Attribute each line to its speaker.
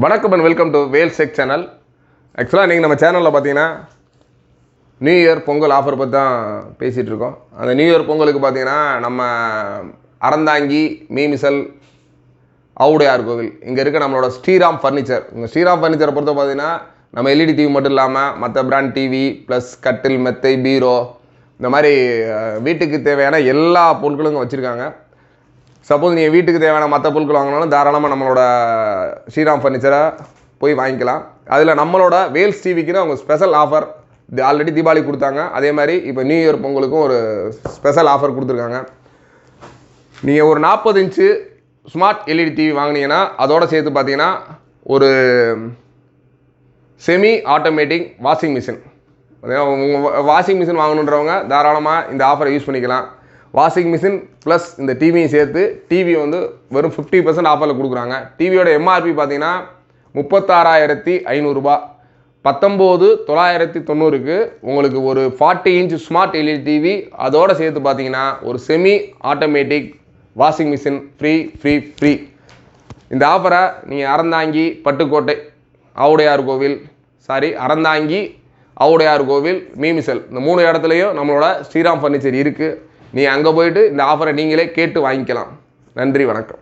Speaker 1: வணக்கம் and welcome to Vel check channel ஆக்சுவலாக நீங்கள் நம்ம சேனலில் பார்த்தீங்கன்னா நியூ இயர் பொங்கல் ஆஃபர் பற்றி தான் பேசிகிட்டு இருக்கோம். அந்த நியூ இயர் பொங்கலுக்கு பார்த்தீங்கன்னா நம்ம அறந்தாங்கி மீமிசல் அவுடையார் கோவில் இங்கே இருக்க நம்மளோட ஸ்ரீராம் ஃபர்னிச்சர் இங்கே ஸ்ரீராம் ஃபர்னிச்சரை பொறுத்த பார்த்தீங்கன்னா நம்ம எல்இடி டிவி மட்டும் இல்லாமல் மற்ற பிராண்ட் டிவி ப்ளஸ் கட்டில் மெத்தை பீரோ இந்த மாதிரி வீட்டுக்கு தேவையான எல்லா பொருட்களும் இங்கே வச்சுருக்காங்க. சப்போஸ் நீங்கள் வீட்டுக்கு தேவையான மற்ற பொருட்கள் வாங்கினாலும் தாராளமாக நம்மளோட ஸ்ரீராம் ஃபர்னிச்சரை போய் வாங்கிக்கலாம். அதில் நம்மளோட வேல்ஸ் டிவிக்குன்னு அவங்க ஸ்பெஷல் ஆஃபர் ஆல்ரெடி தீபாவளி கொடுத்தாங்க. அதே மாதிரி இப்போ நியூ இயர் பொங்கலுக்கும் ஒரு ஸ்பெஷல் ஆஃபர் கொடுத்துருக்காங்க. நீங்கள் ஒரு நாற்பது இன்ச்சு ஸ்மார்ட் எல்இடி டிவி வாங்கினீங்கன்னா அதோட சேர்த்து பார்த்தீங்கன்னா ஒரு செமி ஆட்டோமேட்டிக் வாஷிங் மிஷின் உங்கள் வாஷிங் மிஷின் வாங்கணுன்றவங்க தாராளமாக இந்த ஆஃபரை யூஸ் பண்ணிக்கலாம். வாஷிங் மிஷின் ப்ளஸ் இந்த டிவியும் சேர்த்து டிவி வந்து வெறும் ஃபிஃப்டி பர்சன்ட் ஆஃபரில் கொடுக்குறாங்க. டிவியோட எம்ஆர்பி பார்த்தீங்கன்னா முப்பத்தாறாயிரத்தி ஐநூறுரூபா பத்தொம்போது தொள்ளாயிரத்தி தொண்ணூறுக்கு உங்களுக்கு ஒரு forty inch smart LED TV அதோடு சேர்த்து பார்த்தீங்கன்னா ஒரு semi automatic washing machine free free free இந்த ஆஃபரை நீங்கள் அறந்தாங்கி பட்டுக்கோட்டை ஆவுடையார் கோவில் சாரி அறந்தாங்கி ஆவுடையார் கோவில் மீமிசல். இந்த மூணு இடத்துலையும் நம்மளோட ஸ்ரீராம் ஃபர்னிச்சர் இருக்குது நீ அங்கே போயிட்டு இந்த ஆஃபரை நீங்களே கேட்டு வாங்கிக்கலாம். நன்றி வணக்கம்.